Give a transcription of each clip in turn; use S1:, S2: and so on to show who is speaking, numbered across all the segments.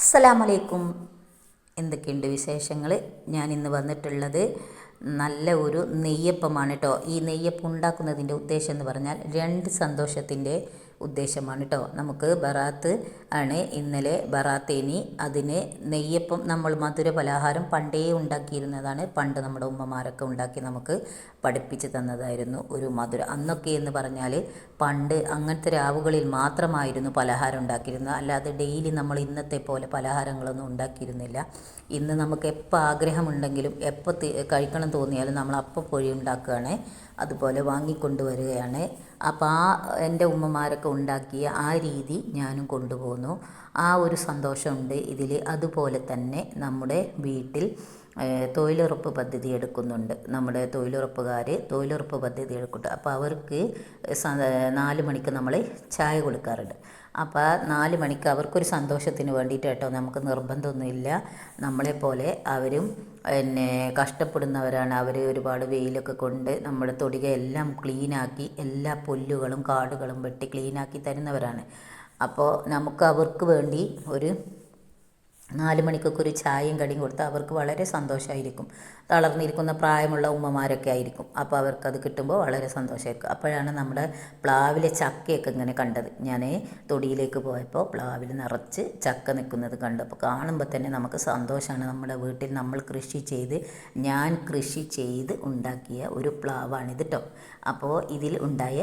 S1: അസ്സലാമലൈക്കും. എന്തൊക്കെയുണ്ട് വിശേഷങ്ങൾ ഞാൻ ഇന്ന് വന്നിട്ടുള്ളത് നല്ല ഒരു നെയ്യപ്പമാണ് കേട്ടോ ഈ നെയ്യപ്പം ഉണ്ടാക്കുന്നതിന്റെ ഉദ്ദേശം എന്ന് പറഞ്ഞാൽ രണ്ട് സന്തോഷത്തിന്റെ ഉദ്ദേശമാണ് കേട്ടോ നമുക്ക് ബറാത്ത് ആണ് ഇന്നലെ ബറാത്തേനി അതിന് നെയ്യപ്പം നമ്മൾ മധുര പലഹാരം പണ്ടേ ഉണ്ടാക്കിയിരുന്നതാണ്. പണ്ട് നമ്മുടെ ഉമ്മമാരൊക്കെ ഉണ്ടാക്കി നമുക്ക് പഠിപ്പിച്ച് തന്നതായിരുന്നു ഒരു മധുര. അന്നൊക്കെ എന്ന് പറഞ്ഞാൽ പണ്ട് അങ്ങനത്തെ രാവുകളിൽ മാത്രമായിരുന്നു പലഹാരം ഉണ്ടാക്കിയിരുന്നത്. അല്ലാതെ ഡെയിലി നമ്മൾ ഇന്നത്തെ പോലെ പലഹാരങ്ങളൊന്നും ഉണ്ടാക്കിയിരുന്നില്ല. ഇന്ന് നമുക്ക് എപ്പോൾ ആഗ്രഹമുണ്ടെങ്കിലും എപ്പോൾ കഴിക്കണം തോന്നിയാലും നമ്മൾ അപ്പം പൊഴി ഉണ്ടാക്കുകയാണ്. അതുപോലെ വാങ്ങിക്കൊണ്ടുവരികയാണ്. അപ്പോൾ ആ എന്റെ ഉമ്മമാരൊക്കെ ഉണ്ടാക്കിയ ആ രീതി ഞാനും കൊണ്ടുപോകുന്നു ആ ഒരു സന്തോഷമുണ്ട് ഇതിൽ അതുപോലെ തന്നെ നമ്മുടെ വീട്ടിൽ തൊഴിലുറപ്പ് പദ്ധതി എടുക്കുന്നുണ്ട്. നമ്മുടെ തൊഴിലുറപ്പുകാർ തൊഴിലുറപ്പ് പദ്ധതി എടുക്കുന്നുണ്ട്. അപ്പോൾ അവർക്ക് നാല് മണിക്ക് നമ്മൾ ചായ കൊടുക്കാറുണ്ട്. അപ്പോൾ നാല് മണിക്ക് അവർക്കൊരു സന്തോഷത്തിന് വേണ്ടിയിട്ട് കേട്ടോ നമുക്ക് നിർബന്ധമൊന്നുമില്ല. നമ്മളെപ്പോലെ അവരും പിന്നെ കഷ്ടപ്പെടുന്നവരാണ്. അവർ ഒരുപാട് വെയിലൊക്കെ കൊണ്ട് നമ്മുടെ തൊടികയെല്ലാം ക്ലീനാക്കി എല്ലാ പുല്ലുകളും കാടുകളും വെട്ടി ക്ലീനാക്കി തരുന്നവരാണ്. അപ്പോൾ നമുക്ക് അവർക്ക് വേണ്ടി ഒരു നാല് മണിക്കൊക്കെ ഒരു ചായയും കടിയും കൊടുത്താൽ അവർക്ക് വളരെ സന്തോഷമായിരിക്കും തളർന്നിരിക്കുന്ന പ്രായമുള്ള ഉമ്മമാരൊക്കെ ആയിരിക്കും. അപ്പോൾ അവർക്കത് കിട്ടുമ്പോൾ വളരെ സന്തോഷമായിരിക്കും അപ്പോഴാണ് നമ്മുടെ പ്ലാവിലെ ചക്കയൊക്കെ ഇങ്ങനെ കണ്ടത്. ഞാൻ തൊടിയിലേക്ക് പോയപ്പോൾ പ്ലാവിൽ നിറച്ച് ചക്ക നിൽക്കുന്നത് കണ്ടു. അപ്പോൾ കാണുമ്പോൾ തന്നെ നമുക്ക് സന്തോഷമാണ് നമ്മുടെ വീട്ടിൽ നമ്മൾ കൃഷി ചെയ്ത് ഞാൻ കൃഷി ചെയ്ത് ഉണ്ടാക്കിയ ഒരു പ്ലാവാണിത് കേട്ടോ അപ്പോൾ ഇതിൽ ഉണ്ടായ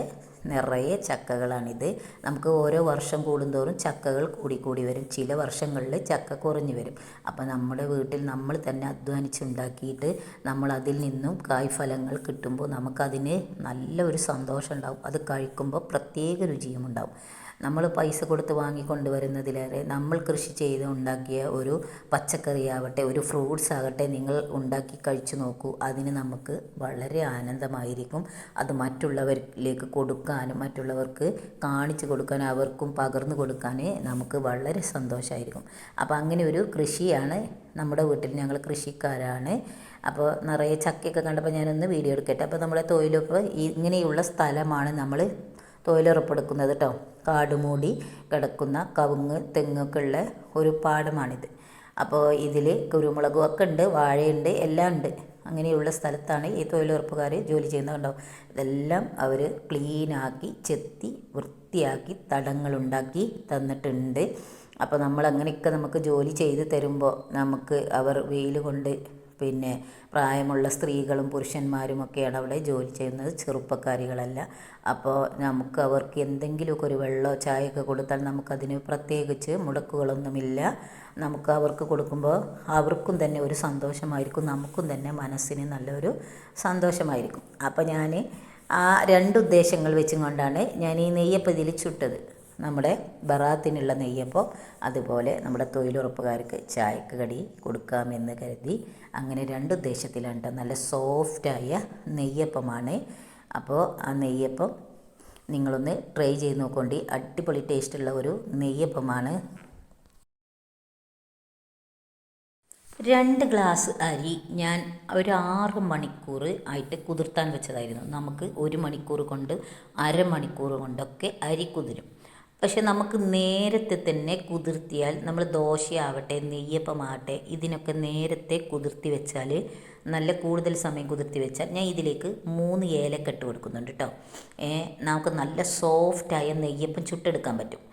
S1: നിറയെ ചക്കകളാണിത്. നമുക്ക് ഓരോ വർഷം കൂടുന്തോറും ചക്കകൾ കൂടിക്കൂടി വരും. ചില വർഷങ്ങളിൽ ചക്ക കുറഞ്ഞു വരും. അപ്പോൾ നമ്മുടെ വീട്ടിൽ നമ്മൾ തന്നെ അധ്വാനിച്ചുണ്ടാക്കിയിട്ട് നമ്മൾ അതിൽ നിന്നും കായ്ഫലങ്ങൾ കിട്ടുമ്പോൾ നമുക്കതിന് നല്ല ഒരു സന്തോഷം ഉണ്ടാവും. അത് കഴിക്കുമ്പോൾ പ്രത്യേക രുചിയും ഉണ്ടാവും. നമ്മൾ പൈസ കൊടുത്ത് വാങ്ങിക്കൊണ്ട് വരുന്നതിലേറെ നമ്മൾ കൃഷി ചെയ്ത് ഉണ്ടാക്കിയ ഒരു പച്ചക്കറി ആവട്ടെ ഒരു ഫ്രൂട്ട്സ് ആകട്ടെ നിങ്ങൾ ഉണ്ടാക്കി കഴിച്ചു നോക്കൂ. അതിന് നമുക്ക് വളരെ ആനന്ദമായിരിക്കും. അത് മറ്റുള്ളവരിലേക്ക് കൊടുക്കാനും മറ്റുള്ളവർക്ക് കാണിച്ചു കൊടുക്കാൻ അവർക്കും പകർന്നു കൊടുക്കാനേ നമുക്ക് വളരെ സന്തോഷമായിരിക്കും അപ്പോൾ അങ്ങനെ ഒരു കൃഷിയാണ് നമ്മുടെ വീട്ടിൽ ഞങ്ങൾ കൃഷിക്കാരാണ്. അപ്പോൾ നിറയെ ചക്കയൊക്കെ കണ്ടപ്പോൾ ഞാനൊന്ന് വീഡിയോ എടുക്കട്ടെ. അപ്പോൾ നമ്മളെ തൊഴിലുറപ്പ് ഇങ്ങനെയുള്ള സ്ഥലമാണ് നമ്മൾ തൊഴിലുറപ്പെടുക്കുന്നത് കേട്ടോ കാടുമൂടി കിടക്കുന്ന കവുങ്ങ് തെങ്ങൊക്കെ ഉള്ള ഒരു പാടമാണിത്. അപ്പോൾ ഇതിൽ കുരുമുളകും ഒക്കെ ഉണ്ട് വാഴയുണ്ട് എല്ലാം ഉണ്ട്. അങ്ങനെയുള്ള സ്ഥലത്താണ് ഈ തൊഴിലുറപ്പുകാർ ജോലി ചെയ്യുന്നത് കണ്ടോ? ഇതെല്ലാം അവർ ക്ലീനാക്കി ചെത്തി വൃത്തിയാക്കി തടങ്ങളുണ്ടാക്കി തന്നിട്ടുണ്ട്. അപ്പോൾ നമ്മൾ അങ്ങനെയൊക്കെ നമുക്ക് ജോലി ചെയ്ത് തരുമ്പോൾ നമുക്ക് അവർ വെയിൽ കൊണ്ട് പിന്നെ പ്രായമുള്ള സ്ത്രീകളും പുരുഷന്മാരും ഒക്കെയാണ് അവിടെ ജോലി ചെയ്യുന്നത് ചെറുപ്പക്കാരികളല്ല. അപ്പോൾ നമുക്ക് അവർക്ക് എന്തെങ്കിലുമൊക്കെ ഒരു വെള്ളമോ ചായയൊക്കെ കൊടുത്താൽ നമുക്കതിന് പ്രത്യേകിച്ച് മുടക്കുകളൊന്നുമില്ല. നമുക്ക് അവർക്ക് കൊടുക്കുമ്പോൾ അവർക്കും തന്നെ ഒരു സന്തോഷമായിരിക്കും നമുക്കും തന്നെ മനസ്സിന് നല്ലൊരു സന്തോഷമായിരിക്കും. അപ്പോൾ ഞാൻ ആ രണ്ട് ഉദ്ദേശങ്ങൾ വെച്ചും കൊണ്ടാണ് ഞാൻ ഈ നെയ്യപ്പതിൽ ചുട്ടത്. നമ്മുടെ ബറാത്തിനുള്ള നെയ്യപ്പോൾ അതുപോലെ നമ്മുടെ തൊഴിലുറപ്പുകാർക്ക് ചായക്ക് കടി കൊടുക്കാമെന്ന് കരുതി. അങ്ങനെ രണ്ട് ഉദ്ദേശത്തിലാണ് നല്ല സോഫ്റ്റായ നെയ്യപ്പമാണ്. അപ്പോൾ ആ നെയ്യപ്പം നിങ്ങളൊന്ന് ട്രൈ ചെയ്ത് നോക്കൊണ്ടി. അടിപൊളി ടേസ്റ്റുള്ള ഒരു നെയ്യപ്പമാണ്. രണ്ട് ഗ്ലാസ് അരി ഞാൻ ഒരു ആറ് മണിക്കൂർ ആയിട്ട് കുതിർത്താൻ വെച്ചതായിരുന്നു. നമുക്ക് ഒരു മണിക്കൂർ കൊണ്ട് അരമണിക്കൂർ കൊണ്ടൊക്കെ അരി കുതിരും. പക്ഷെ നമുക്ക് നേരത്തെ തന്നെ കുതിർത്തിയാൽ നമ്മൾ ദോശയാവട്ടെ നെയ്യപ്പമാവട്ടെ ഇതിനൊക്കെ നേരത്തെ കുതിർത്തി വെച്ചാൽ നല്ല കൂടുതൽ സമയം കുതിർത്തി വെച്ചാൽ ഞാൻ ഇതിലേക്ക് മൂന്ന് ഏലക്കെട്ട് കൊടുക്കുന്നുണ്ട് കേട്ടോ നമുക്ക് നല്ല സോഫ്റ്റായ നെയ്യപ്പം ചുട്ടെടുക്കാൻ പറ്റും.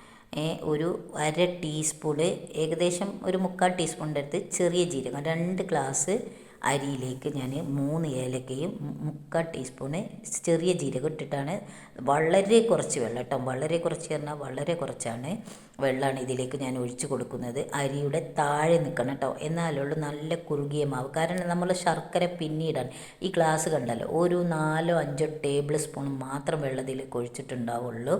S1: ഒരു അര ടീസ്പൂണ് ഏകദേശം ഒരു മുക്കാൽ ടീസ്പൂണിന്റെ അടുത്ത് ചെറിയ ജീരകം രണ്ട് ഗ്ലാസ് അരിയിലേക്ക് ഞാൻ മൂന്ന് ഏലക്കയും മുക്കാൽ ടീസ്പൂണ് ചെറിയ ജീരകം ഇട്ടിട്ടാണ് വളരെ കുറച്ച് വെള്ളം കേട്ടോ. വളരെ കുറച്ച് പറഞ്ഞാൽ വളരെ കുറച്ചാണ് വെള്ളമാണ് ഇതിലേക്ക് ഞാൻ ഒഴിച്ചു കൊടുക്കുന്നത്. അരിയുടെ താഴെ നിൽക്കണം കേട്ടോ. എന്നാലുള്ളൂ നല്ല കുറുകിയ മാവ്. കാരണം നമ്മൾ ശർക്കര പിന്നീടാണ്. ഈ ഗ്ലാസ് കണ്ടല്ലോ ഒരു നാലോ അഞ്ചോ ടേബിൾ സ്പൂൺ മാത്രം വെള്ളത്തിലേക്ക് ഒഴിച്ചിട്ടുണ്ടാവുള്ളൂ.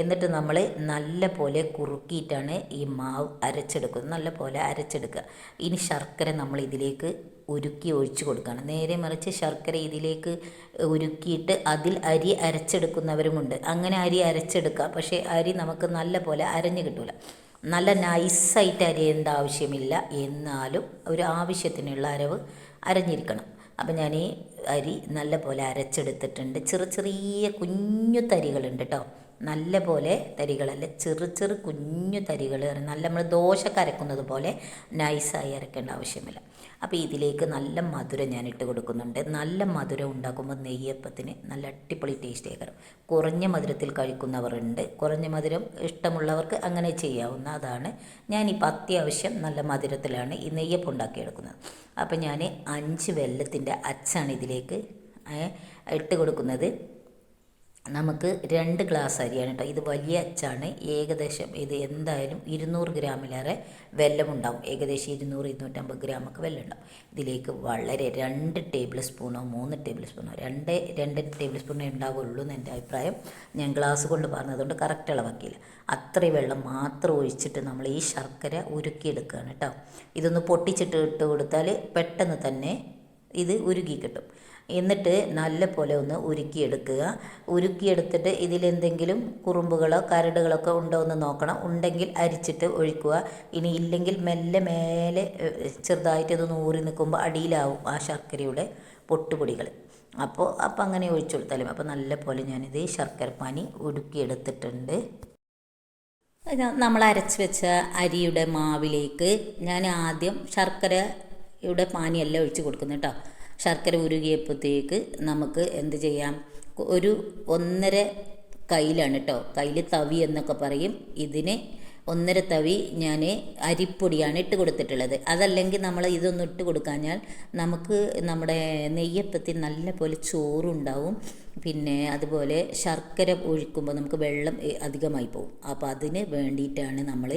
S1: എന്നിട്ട് നമ്മൾ നല്ല പോലെ കുറുക്കിയിട്ടാണ് ഈ മാവ് അരച്ചെടുക്കുന്നത്. നല്ല പോലെ അരച്ചെടുക്കുക. ഇനി ശർക്കര നമ്മൾ ഇതിലേക്ക് ഉരുക്കി ഒഴിച്ചു കൊടുക്കണം. നേരെ മറിച്ച് ശർക്കര ഇതിലേക്ക് ഉരുക്കിയിട്ട് അതിൽ അരി അരച്ചെടുക്കുന്നവരുമുണ്ട്. അങ്ങനെ അരി അരച്ചെടുക്കുക പക്ഷേ അരി നമുക്ക് നല്ല പോലെ അരഞ്ഞു കിട്ടില്ല നല്ല നൈസായിട്ട് അരിയേണ്ട ആവശ്യമില്ല. എന്നാലും ഒരു ആവശ്യത്തിനുള്ള അരവ് അരഞ്ഞിരിക്കണം. അപ്പം ഞാൻ ഈ അരി നല്ല പോലെ അരച്ചെടുത്തിട്ടുണ്ട്. ചെറിയ ചെറിയ കുഞ്ഞു തരികളുണ്ട് കേട്ടോ നല്ല പോലെ തരികളല്ല ചെറു ചെറു കുഞ്ഞു തരികൾ നല്ല നമ്മൾ ദോശ കരക്കുന്നത് പോലെ നൈസായി അരക്കേണ്ട ആവശ്യമില്ല. അപ്പോൾ ഇതിലേക്ക് നല്ല മധുരം ഞാൻ ഇട്ട് കൊടുക്കുന്നുണ്ട്. നല്ല മധുരം ഉണ്ടാക്കുമ്പോൾ നെയ്യപ്പത്തിന് നല്ല അടിപൊളി ടേസ്റ്റ് ആയിരിക്കും കുറഞ്ഞ മധുരത്തിൽ കഴിക്കുന്നവരുണ്ട്. കുറഞ്ഞ മധുരം ഇഷ്ടമുള്ളവർക്ക് അങ്ങനെ ചെയ്യാവുന്ന അതാണ്. ഞാനിപ്പോൾ അത്യാവശ്യം നല്ല മധുരത്തിലാണ് ഈ നെയ്യപ്പം ഉണ്ടാക്കിയെടുക്കുന്നത്. അപ്പോൾ ഞാൻ അഞ്ച് വെല്ലത്തിന്റെ അച്ചാണ് ഇതിലേക്ക് ഇട്ട് കൊടുക്കുന്നത്. നമുക്ക് രണ്ട് ഗ്ലാസ് അരിയാണ് കേട്ടോ ഇത് വലിയ അച്ചാണ്. ഏകദേശം ഇത് എന്തായാലും ഇരുന്നൂറ് ഗ്രാമിലേറെ വെല്ലമുണ്ടാവും. ഏകദേശം ഇരുന്നൂറ് ഇരുന്നൂറ്റമ്പത് ഗ്രാമൊക്കെ വെല്ലം ഉണ്ടാവും ഇതിലേക്ക് വളരെ രണ്ട് ടേബിൾ സ്പൂണോ മൂന്ന് ടേബിൾ സ്പൂണോ രണ്ട് രണ്ട് ടേബിൾ സ്പൂണേ ഉണ്ടാവുള്ളൂ എന്ന് എന്റെ അഭിപ്രായം. ഞാൻ ഗ്ലാസ് കൊണ്ട് പറഞ്ഞതുകൊണ്ട് കറക്റ്റ് ഇളവാക്കിയില്ല അത്രയും വെള്ളം മാത്രം ഒഴിച്ചിട്ട് നമ്മൾ ഈ ശർക്കര ഉരുക്കിയെടുക്കുകയാണ് കേട്ടോ ഇതൊന്ന് പൊട്ടിച്ചിട്ട് ഇട്ട് കൊടുത്താൽ പെട്ടെന്ന് തന്നെ ഇത് ഉരുകി കിട്ടും. എന്നിട്ട് നല്ല പോലെ ഒന്ന് ഉരുക്കിയെടുക്കുക. ഉരുക്കിയെടുത്തിട്ട് ഇതിലെന്തെങ്കിലും കുറുമ്പുകളോ കരടുകളോ ഒക്കെ ഉണ്ടോ എന്ന് നോക്കണം. ഉണ്ടെങ്കിൽ അരിച്ചിട്ട് ഒഴിക്കുക. ഇനി ഇല്ലെങ്കിൽ മെല്ലെ മേലെ ചെറുതായിട്ട് ഇതൊന്ന് ഊറി നിൽക്കുമ്പോൾ അടിയിലാവും ആ ശർക്കരയുടെ പൊട്ടുപൊടികൾ. അപ്പോൾ അപ്പം അങ്ങനെ ഒഴിച്ചു കൊടുത്താലും അപ്പോൾ നല്ല പോലെ ഞാനിത് ശർക്കരപ്പാനി ഉരുക്കിയെടുത്തിട്ടുണ്ട്. നമ്മൾ അരച്ച് വെച്ച അരിയുടെ മാവിലേക്ക് ഞാൻ ആദ്യം ശർക്കരയുടെ പാനിയല്ല ഒഴിച്ച് കൊടുക്കുന്നു കേട്ടോ. ശർക്കര ഉരുകിയപ്പോഴത്തേക്ക് നമുക്ക് എന്ത് ചെയ്യാം? ഒരു ഒന്നര കയ്യിലാണ് കേട്ടോ കയ്യിൽ തവി എന്നൊക്കെ പറയും. ഇതിന് ഒന്നര തവി ഞാൻ അരിപ്പൊടിയാണ് ഇട്ട് കൊടുത്തിട്ടുള്ളത്. അതല്ലെങ്കിൽ നമ്മൾ ഇതൊന്നും ഇട്ട് കൊടുക്കാഞ്ഞാൽ നമുക്ക് നമ്മുടെ നെയ്യപ്പത്തി നല്ല പോലെ ചോറുണ്ടാവും. പിന്നെ അതുപോലെ ശർക്കര ഒഴിക്കുമ്പോൾ നമുക്ക് വെള്ളം അധികമായി പോകും അപ്പോൾ അതിന് വേണ്ടിയിട്ടാണ് നമ്മൾ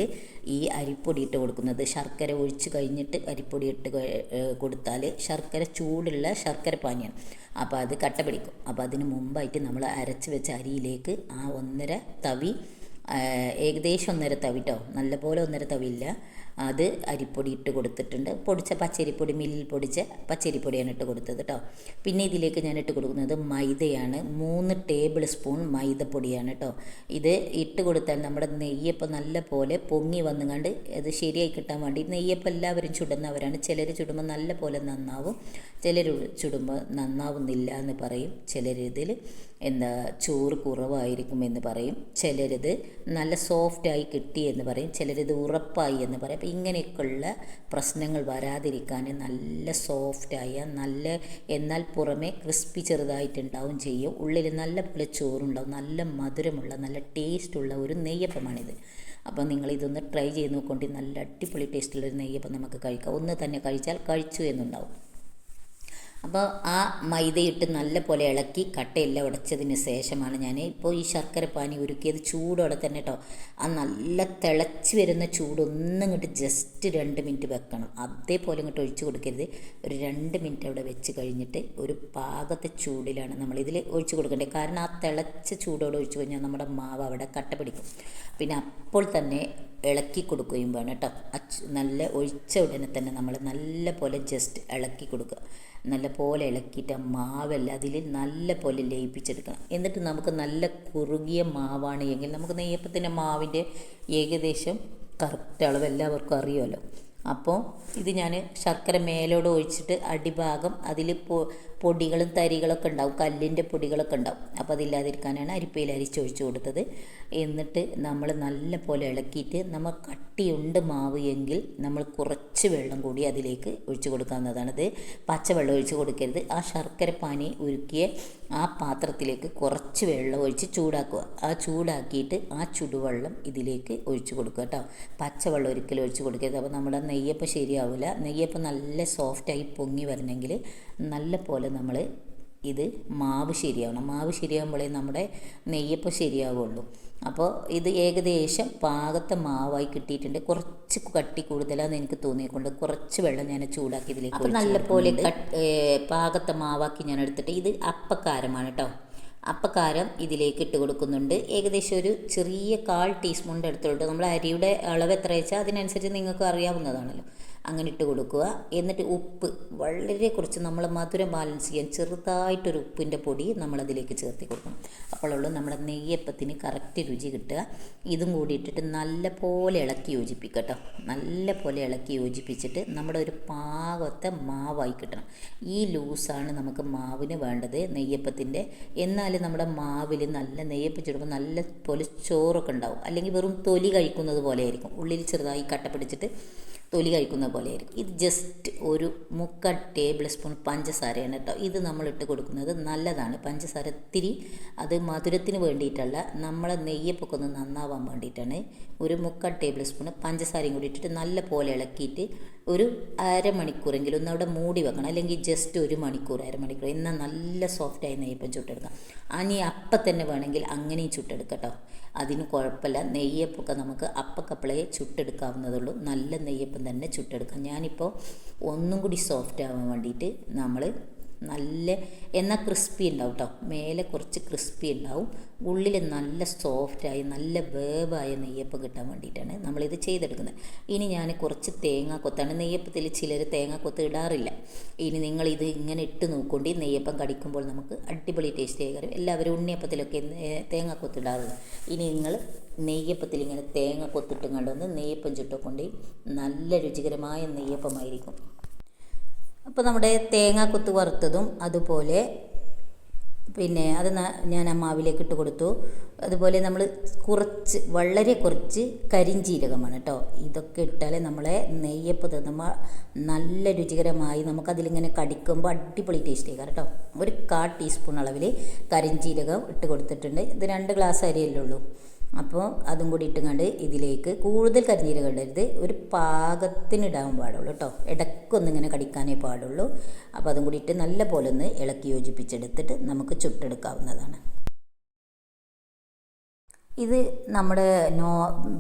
S1: ഈ അരിപ്പൊടി ഇട്ട് കൊടുക്കുന്നത്. ശർക്കര ഒഴിച്ച് കഴിഞ്ഞിട്ട് അരിപ്പൊടി ഇട്ട് കൊടുത്താൽ ശർക്കര ചൂടുള്ള ശർക്കര പാനിയാണ് അപ്പോൾ അത് കട്ട പിടിക്കും. അപ്പോൾ അതിന് മുമ്പായിട്ട് നമ്മൾ അരച്ച് വെച്ച അരിയിലേക്ക് ആ ഒന്നര തവി ഏകദേശം ഒന്നര തവിട്ടോ? നല്ലപോലെ ഒന്നര തവിയില്ല അത് അരിപ്പൊടി ഇട്ട് കൊടുത്തിട്ടുണ്ട്. പൊടിച്ച പച്ചരിപ്പൊടി മില്ലിൽ പൊടിച്ച പച്ചരിപ്പൊടിയാണ് ഇട്ട് കൊടുത്തത് കേട്ടോ പിന്നെ ഇതിലേക്ക് ഞാൻ ഇട്ട് കൊടുക്കുന്നത് മൈദയാണ്. മൂന്ന് ടേബിൾ സ്പൂൺ മൈദപ്പൊടിയാണ് കേട്ടോ ഇത് ഇട്ട് കൊടുത്താൽ നമ്മുടെ നെയ്യപ്പം നല്ല പോലെ പൊങ്ങി വന്നുകൊണ്ട് അത് ശരിയായി കിട്ടാൻ വേണ്ടി നെയ്യപ്പം എല്ലാവരും ചുടുന്നവരാണ്. ചിലർ ചുടുമ്പോൾ നല്ല പോലെ നന്നാവും. ചിലർ ചുടുമ്പോൾ നന്നാവുന്നില്ല എന്ന് പറയും ചിലരിതിൽ എന്താ ചോറ് കുറവായിരിക്കും എന്ന് പറയും. ചിലരിത് നല്ല സോഫ്റ്റായി കിട്ടി എന്ന് പറയും. ചിലരിത് ഉറപ്പായി എന്ന് പറയും. അപ്പോൾ ഇങ്ങനെയൊക്കെയുള്ള പ്രശ്നങ്ങൾ വരാതിരിക്കാൻ നല്ല സോഫ്റ്റായ നല്ല എന്നാൽ പുറമേ ക്രിസ്പി ചെറുതായിട്ടുണ്ടാവും ചെയ്യും. ഉള്ളിൽ നല്ല പോലെ ചോറുണ്ടാവും. നല്ല മധുരമുള്ള നല്ല ടേസ്റ്റുള്ള ഒരു നെയ്യപ്പമാണിത്. അപ്പോൾ നിങ്ങൾ ഇതൊന്ന് ട്രൈ ചെയ്ത് നോക്കൊണ്ട്. നല്ല അടിപൊളി ടേസ്റ്റുള്ള ഒരു നെയ്യപ്പം നമുക്ക് കഴിക്കാം. ഒന്ന് തന്നെ കഴിച്ചാൽ കഴിച്ചു എന്നുണ്ടാവും. അപ്പോൾ ആ മൈദയിട്ട് നല്ല പോലെ ഇളക്കി കട്ടയെല്ലാം ഉടച്ചതിന് ശേഷമാണ് ഞാൻ ഇപ്പോൾ ഈ ശർക്കര പാനി ഉരുക്കിയത് ചൂടോടെ തന്നെ കേട്ടോ ആ നല്ല തിളച്ച് വരുന്ന ചൂടൊന്നും ഇങ്ങോട്ട് ജസ്റ്റ് രണ്ട് മിനിറ്റ് വെക്കണം. അതേപോലെ ഇങ്ങോട്ട് ഒഴിച്ചു കൊടുക്കരുത്. ഒരു രണ്ട് മിനിറ്റ് അവിടെ വെച്ച് കഴിഞ്ഞിട്ട് ഒരു പാകത്തെ ചൂടിലാണ് നമ്മൾ നമ്മളിതിൽ ഒഴിച്ചു കൊടുക്കേണ്ടത്. കാരണം ആ തിളച്ച ചൂടോടെ ഒഴിച്ചു കഴിഞ്ഞാൽ നമ്മുടെ മാവ് അവിടെ കട്ട പിടിക്കും. പിന്നെ അപ്പോൾ തന്നെ ഇളക്കി കൊടുക്കുകയും വേണം കേട്ടോ നല്ല ഒഴിച്ച ഉടനെ തന്നെ നമ്മൾ നല്ല പോലെ ജസ്റ്റ് ഇളക്കി കൊടുക്കുക. നല്ല പോലെ ഇളക്കിയിട്ട് ആ മാവെല്ലാം അതിൽ നല്ല പോലെ ലയിപ്പിച്ചെടുക്കണം. എന്നിട്ട് നമുക്ക് നല്ല കുറുകിയ മാവാണ് എങ്കിൽ നമുക്ക് നെയ്യപ്പത്തിന്റെ മാവിന്റെ ഏകദേശം കറക്റ്റ് അളവ് എല്ലാവർക്കും അറിയുമല്ലോ. അപ്പോൾ ഇത് ഞാൻ ശർക്കര മേലോട് ഒഴിച്ചിട്ട് അടിഭാഗം അതിൽ പൊടികളും തരികളൊക്കെ ഉണ്ടാവും. കല്ലിന്റെ പൊടികളൊക്കെ ഉണ്ടാവും. അപ്പോൾ അതില്ലാതിരിക്കാനാണ് അരിപ്പയിൽ അരിച്ചൊഴിച്ചു കൊടുത്തത്. എന്നിട്ട് നമ്മൾ നല്ല പോലെ ഇളക്കിയിട്ട് നമ്മൾ കട്ടിയുണ്ട് മാവ് എങ്കിൽ നമ്മൾ കുറച്ച് വെള്ളം കൂടി അതിലേക്ക് ഒഴിച്ചു കൊടുക്കാവുന്നതാണ്. ഇത് പച്ചവെള്ളം ഒഴിച്ചു കൊടുക്കരുത്. ആ ശർക്കര പാനി ഉരുക്കിയ ആ പാത്രത്തിലേക്ക് കുറച്ച് വെള്ളം ഒഴിച്ച് ചൂടാക്കുക. ആ ചൂടാക്കിയിട്ട് ആ ചുടുവെള്ളം ഇതിലേക്ക് ഒഴിച്ചു കൊടുക്കുക കേട്ടോ. പച്ചവെള്ളം ഒരിക്കലും ഒഴിച്ചു കൊടുക്കരുത്. അപ്പോൾ നമ്മുടെ നെയ്യപ്പം ശരിയാവില്ല. നെയ്യപ്പം നല്ല സോഫ്റ്റായി പൊങ്ങി വരണമെങ്കിൽ നല്ല പോലെ നമ്മൾ ഇത് മാവ് ശരിയാവണം. മാവ് ശരിയാകുമ്പോഴേ നമ്മുടെ നെയ്യപ്പം ശരിയാവുള്ളൂ. അപ്പോൾ ഇത് ഏകദേശം പാകത്തെ മാവായി കിട്ടിയിട്ടുണ്ട്. കുറച്ച് കട്ടി കൂടുതലാണെന്ന് എനിക്ക് തോന്നിയിക്കൊണ്ട് കുറച്ച് വെള്ളം ഞാൻ ചൂടാക്കി ഇതിലേക്ക് നല്ലപോലെ പാകത്തെ മാവാക്കി ഞാൻ എടുത്തിട്ട് ഇത് അപ്പക്കാരമാണ് കേട്ടോ അപ്പക്കാരം ഇതിലേക്ക് ഇട്ട് കൊടുക്കുന്നുണ്ട്. ഏകദേശം ഒരു ചെറിയ കാൽ ടീസ്പൂണിന്റെ അടുത്തോട്ട് നമ്മൾ അരിയുടെ അളവ് എത്ര വെച്ചാൽ അതിനനുസരിച്ച് നിങ്ങൾക്ക് അറിയാവുന്നതാണല്ലോ. അങ്ങനെ ഇട്ട് കൊടുക്കുക. എന്നിട്ട് ഉപ്പ്. വളരെ കുറച്ച് നമ്മൾ മധുരം ബാലൻസ് ചെയ്യാൻ ചെറുതായിട്ടൊരു ഉപ്പിന്റെ പൊടി നമ്മളതിലേക്ക് ചേർത്ത് കൊടുക്കണം അപ്പോഴുള്ളൂ നമ്മുടെ നെയ്യപ്പത്തിന് കറക്റ്റ് രുചി കിട്ടുക. ഇതും കൂടി ഇട്ടിട്ട് നല്ല പോലെ ഇളക്കി യോജിപ്പിക്കട്ടോ കേട്ടോ. നല്ല പോലെ ഇളക്കി യോജിപ്പിച്ചിട്ട് നമ്മുടെ ഒരു പാകത്തെ മാവായി കിട്ടണം. ഈ ലൂസാണ് നമുക്ക് മാവിന് വേണ്ടത് നെയ്യപ്പത്തിന്റെ. എന്നാൽ നമ്മുടെ മാവിൽ നല്ല നെയ്യപ്പം ചുടുമ്പോൾ നല്ല പോലെ ചോറൊക്കെ ഉണ്ടാവും. അല്ലെങ്കിൽ വെറും തൊലി കഴിക്കുന്നത് പോലെ ആയിരിക്കും. ഉള്ളിൽ ചെറുതായി കട്ട പിടിച്ചിട്ട് തൊലി കഴിക്കുന്ന പോലെ ആയിരിക്കും ഇത് ജസ്റ്റ് ഒരു മുക്ക ടേബിൾ സ്പൂൺ പഞ്ചസാരയാണ് കേട്ടോ. ഇത് നമ്മൾ ഇട്ട് കൊടുക്കുന്നത് നല്ലതാണ്. പഞ്ചസാര ഇത്തിരി അത് മധുരത്തിന് വേണ്ടിയിട്ടല്ല നമ്മളെ നെയ്യപ്പൊക്കെ ഒന്ന് നന്നാവാൻ വേണ്ടിയിട്ടാണ് ഒരു മുക്ക ടേബിൾ സ്പൂൺ പഞ്ചസാരയും കൂടി ഇട്ടിട്ട് നല്ല പോലെ ഇളക്കിയിട്ട് ഒരു അരമണിക്കൂറെങ്കിലും ഒന്ന് അവിടെ മൂടി വെക്കണം. അല്ലെങ്കിൽ ജസ്റ്റ് ഒരു മണിക്കൂർ അരമണിക്കൂർ. എന്നാൽ നല്ല സോഫ്റ്റായി നെയ്യപ്പം ചുട്ടെടുക്കാം. അനി അപ്പം തന്നെ വേണമെങ്കിൽ അങ്ങനെയും ചുട്ടെടുക്കാം കേട്ടോ. അതിന് കുഴപ്പമില്ല. നെയ്യപ്പൊക്കെ നമുക്ക് അപ്പക്കപ്പളയെ ചുട്ടെടുക്കാവുന്നതുള്ളൂ നല്ല നെയ്യപ്പം തന്നെ ചുട്ടെടുക്കാം. ഞാനിപ്പോൾ ഒന്നും കൂടി സോഫ്റ്റ് ആവാൻ വേണ്ടിയിട്ട് നമ്മൾ നല്ല എന്നാൽ ക്രിസ്പി ഉണ്ടാവും കേട്ടോ മേലെ കുറച്ച് ക്രിസ്പി ഉണ്ടാവും. ഉള്ളിൽ നല്ല സോഫ്റ്റായി നല്ല വേവായ നെയ്യപ്പം കിട്ടാൻ വേണ്ടിയിട്ടാണ് നമ്മളിത് ചെയ്തെടുക്കുന്നത്. ഇനി ഞാൻ കുറച്ച് തേങ്ങ കൊത്താണ്. നെയ്യപ്പത്തിൽ ചിലർ തേങ്ങ കൊത്ത് ഇടാറില്ല. ഇനി നിങ്ങളിത് ഇങ്ങനെ ഇട്ട് നോക്കൊണ്ട് നെയ്യപ്പം കടിക്കുമ്പോൾ നമുക്ക് അടിപൊളി ടേസ്റ്റ് ആയി എല്ലാവരും ഉണ്ണിയപ്പത്തിലൊക്കെ തേങ്ങ ഇടാറുണ്ട്. ഇനി നിങ്ങൾ നെയ്യപ്പത്തിൽ ഇങ്ങനെ തേങ്ങ കൊത്തിട്ടും കണ്ടുവന്ന് നെയ്യപ്പം ചുട്ടക്കൊണ്ട് നല്ല രുചികരമായ നെയ്യപ്പമായിരിക്കും. അപ്പോൾ നമ്മുടെ തേങ്ങ കുത്ത് വറുത്തതും അതുപോലെ പിന്നെ അത് ഞാൻ അമ്മാവിലേക്ക് ഇട്ട് കൊടുത്തു. അതുപോലെ നമ്മൾ കുറച്ച് വളരെ കുറച്ച് കരിഞ്ചീരകമാണ് കേട്ടോ ഇതൊക്കെ ഇട്ടാലേ നമ്മളെ നെയ്യപ്പ് തന്നെ നല്ല രുചികരമായി നമുക്കതിലിങ്ങനെ കടിക്കുമ്പോൾ അടിപൊളി ടേസ്റ്റ് ചെയ്യുക കേട്ടോ. ഒരു കാ ടീസ്പൂൺ അളവിൽ കരിഞ്ചീരകം ഇട്ട് കൊടുത്തിട്ടുണ്ട്. ഇത് രണ്ട് ഗ്ലാസ് അരിയല്ലേ ഉള്ളൂ. അപ്പോൾ അതും കൂടി ഇട്ടുകൊണ്ട് ഇതിലേക്ക് കൂടുതൽ കരിഞ്ഞീരകം ഇടരുത്. ഒരു പാകത്തിന് ഇടാൻ പാടുള്ളൂ കേട്ടോ ഇടയ്ക്കൊന്നിങ്ങനെ കടിക്കാനേ പാടുള്ളൂ. അപ്പോൾ അതും കൂടി ഇട്ട് നല്ല പോലെ ഒന്ന് ഇളക്കി യോജിപ്പിച്ചെടുത്തിട്ട് നമുക്ക് ചുട്ടെടുക്കാവുന്നതാണ്. ഇത് നമ്മുടെ നോ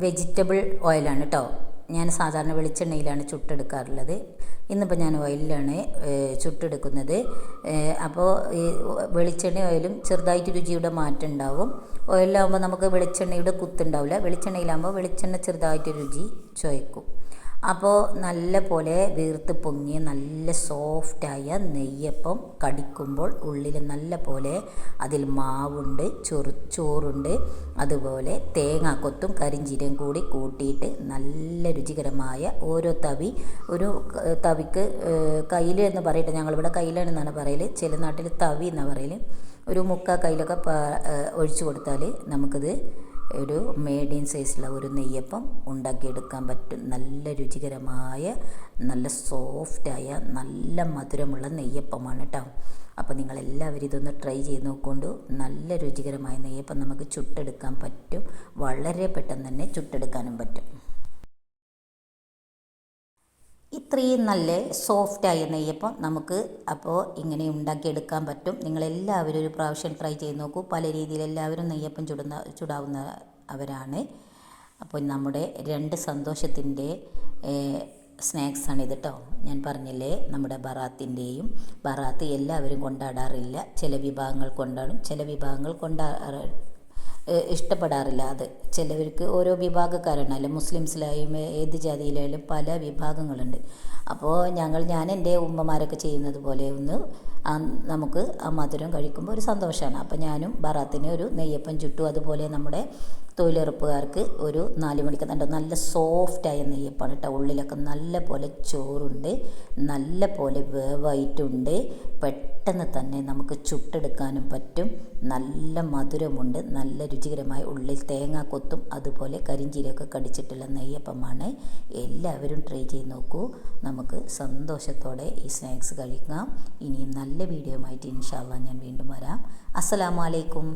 S1: വെജിറ്റബിൾ ഓയിലാണ് കേട്ടോ ഞാൻ സാധാരണ വെളിച്ചെണ്ണയിലാണ് ചുട്ടെടുക്കാറുള്ളത്. ഇന്നിപ്പോൾ ഞാൻ ഓയിലിലാണ് ചുട്ടെടുക്കുന്നത്. അപ്പോൾ ഈ വെളിച്ചെണ്ണ ഓയിലും ചെറുതായിട്ട് രുചിയുടെ മാറ്റം ഉണ്ടാവും. ഓയിലാകുമ്പോൾ നമുക്ക് വെളിച്ചെണ്ണയുടെ കുത്തുണ്ടാവില്ല. വെളിച്ചെണ്ണയിലാകുമ്പോൾ വെളിച്ചെണ്ണ ചെറുതായിട്ട് രുചി ചുവയ്ക്കും. അപ്പോൾ നല്ല പോലെ വീർത്ത് പൊങ്ങിയ നല്ല സോഫ്റ്റായ നെയ്യപ്പം കടിക്കുമ്പോൾ ഉള്ളിൽ നല്ല പോലെ അതിൽ മാവുണ്ട് ചൊറു ചോറുണ്ട് അതുപോലെ തേങ്ങാക്കൊത്തും കരിഞ്ചീരയും കൂടി കൂട്ടിയിട്ട് നല്ല രുചികരമായ ഓരോ തവി ഒരു തവിക്ക് കയ്യിൽ എന്ന് പറയട്ടെ ഞങ്ങളിവിടെ കയ്യിലാണെന്നാണ് പറയൽ ചില നാട്ടിൽ തവി എന്നാണ് പറയൽ ഒരു മുക്ക കയ്യിലൊക്കെ ഒഴിച്ചു കൊടുത്താൽ നമുക്കിത് ഒരു മീഡിയം സൈസിലുള്ള ഒരു നെയ്യപ്പം ഉണ്ടാക്കിയെടുക്കാൻ പറ്റും. നല്ല രുചികരമായ നല്ല സോഫ്റ്റായ നല്ല മധുരമുള്ള നെയ്യപ്പമാണ് കേട്ടോ അപ്പോൾ നിങ്ങളെല്ലാവരും ഇതൊന്ന് ട്രൈ ചെയ്ത് നോക്കൊണ്ട്. നല്ല രുചികരമായ നെയ്യപ്പം നമുക്ക് ചുട്ടെടുക്കാൻ പറ്റും. വളരെ പെട്ടെന്ന് തന്നെ ചുട്ടെടുക്കാനും പറ്റും. ഇത്രയും നല്ല സോഫ്റ്റായ നെയ്യപ്പം നമുക്ക് അപ്പോൾ ഇങ്ങനെ ഉണ്ടാക്കിയെടുക്കാൻ പറ്റും. നിങ്ങളെല്ലാവരും ഒരു പ്രാവശ്യം ട്രൈ ചെയ്ത് നോക്കൂ. പല രീതിയിൽ എല്ലാവരും നെയ്യപ്പം ചുടുന്ന ചുടാവുന്ന അവരാണ്. അപ്പോൾ നമ്മുടെ രണ്ട് സന്തോഷത്തിന്റെ സ്നാക്സാണ് ഇത് കേട്ടോ ഞാൻ പറഞ്ഞില്ലേ നമ്മുടെ ബറാത്തിന്റെയും ബറാത്ത് എല്ലാവരും കൊണ്ടാടാറില്ല. ചില വിഭാഗങ്ങൾ കൊണ്ടാടും ചില വിഭാഗങ്ങൾ കൊണ്ടാ ഇഷ്ടപ്പെടാറില്ല. അത് ചിലവർക്ക് ഓരോ വിഭാഗക്കാരാണല്ലോ മുസ്ലിംസിലായാലും ഏത് ജാതിയിലായാലും പല വിഭാഗങ്ങളുണ്ട്. അപ്പോൾ ഞങ്ങൾ ഞാൻ എന്റെ ഉമ്മമാരൊക്കെ ചെയ്യുന്നത് പോലെ ഒന്ന് നമുക്ക് ആ മധുരം കഴിക്കുമ്പോൾ ഒരു സന്തോഷമാണ്. അപ്പോൾ ഞാനും ബറാത്തിന് ഒരു നെയ്യപ്പം ചുട്ടു. അതുപോലെ നമ്മുടെ തൊഴിലുറപ്പുകാർക്ക് ഒരു നാല് മണിക്ക് കണ്ടോ നല്ല സോഫ്റ്റായ നെയ്യപ്പാണ് കേട്ടോ. ഉള്ളിലൊക്കെ നല്ല പോലെ ചോറുണ്ട് നല്ല പോലെ വേവായിട്ടുണ്ട്. പെട്ടെന്ന് തന്നെ നമുക്ക് ചുട്ടെടുക്കാനും പറ്റും. നല്ല മധുരമുണ്ട് നല്ല രുചികരമായ ഉള്ളിൽ തേങ്ങ കൊത്തും അതുപോലെ കരിഞ്ചീരൊക്കെ കടിച്ചിട്ടുള്ള നെയ്യപ്പമാണ്. എല്ലാവരും ട്രൈ ചെയ്ത് നോക്കൂ. നമുക്ക് സന്തോഷത്തോടെ ഈ സ്നാക്സ് കഴിക്കാം. ഇനിയും നല്ല വീഡിയോ ആയിട്ട് ഇൻഷാല്ല ഞാൻ വീണ്ടും വരാം. അസ്സലാമലൈക്കും